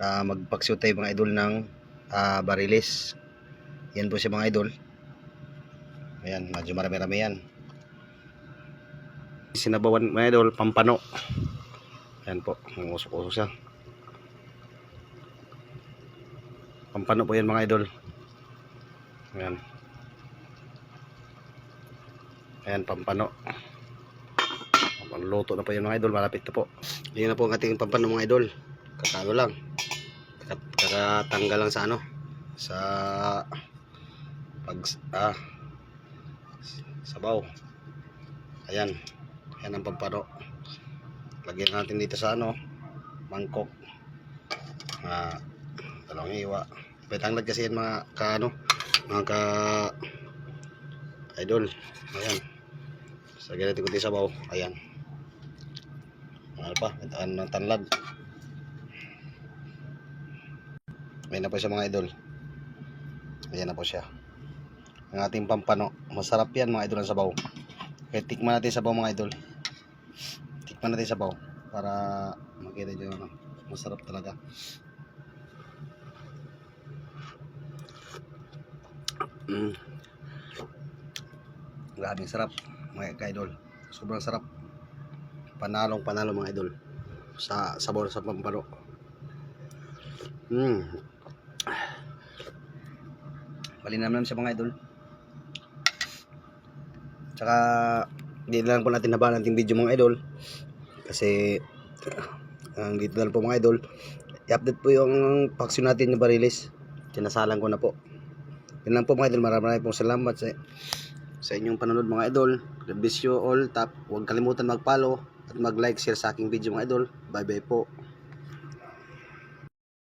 uh, magpaksiw tayo mga idol ng ah, barilis. Yan po siya mga idol. Ayan, medyo marami-rami yan. Sinabawan mga idol, pampano. Ayan po, usok-usok siya. Pampano po yan mga idol. Ayan. Ayan, pampano. Luto na po yan mga idol, malapit na po. Yan na po ang ating pampano mga idol. Kakano lang. Kaka- Kakatanggal lang sa ano. Sa pag ah sabaw. Ayan. Ayan ang pampano. Lagyan natin dito sa ano mangkok. Ah, dalawang hiwa. Betanglad kasi yan mga ka ano, mga ka idol. Ayan. So, lagyan natin kunti sabaw. Ayan. Ano pa? Ano ng tanlad. Ayan na po siya mga idol. Ayan na po siya. Ang ating pampano. Masarap yan mga idol ang sabaw. Kaya tikman natin sabaw mga idol. Tikman natin sabaw. Para makita nyo ano. Masarap talaga. Mm. Grabing sarap mga ka-idol. Sobrang sarap. Panalong panalo mga idol. Sa sabor sa pampano. Mm. Malinam naman siya mga idol. Tsaka hindi lang po natin nabahan natin video mga idol. Kasi ang dito na po mga idol. I-update po yung vaccine natin yung barilis. Sinasalang ko na po. Yun lang po mga idol. Maraming maraming pong salamat sa, sa inyong panonood mga idol. God you all. Tap, huwag kalimutan mag-follow at mag-like, share sa aking video mga idol. Bye bye po.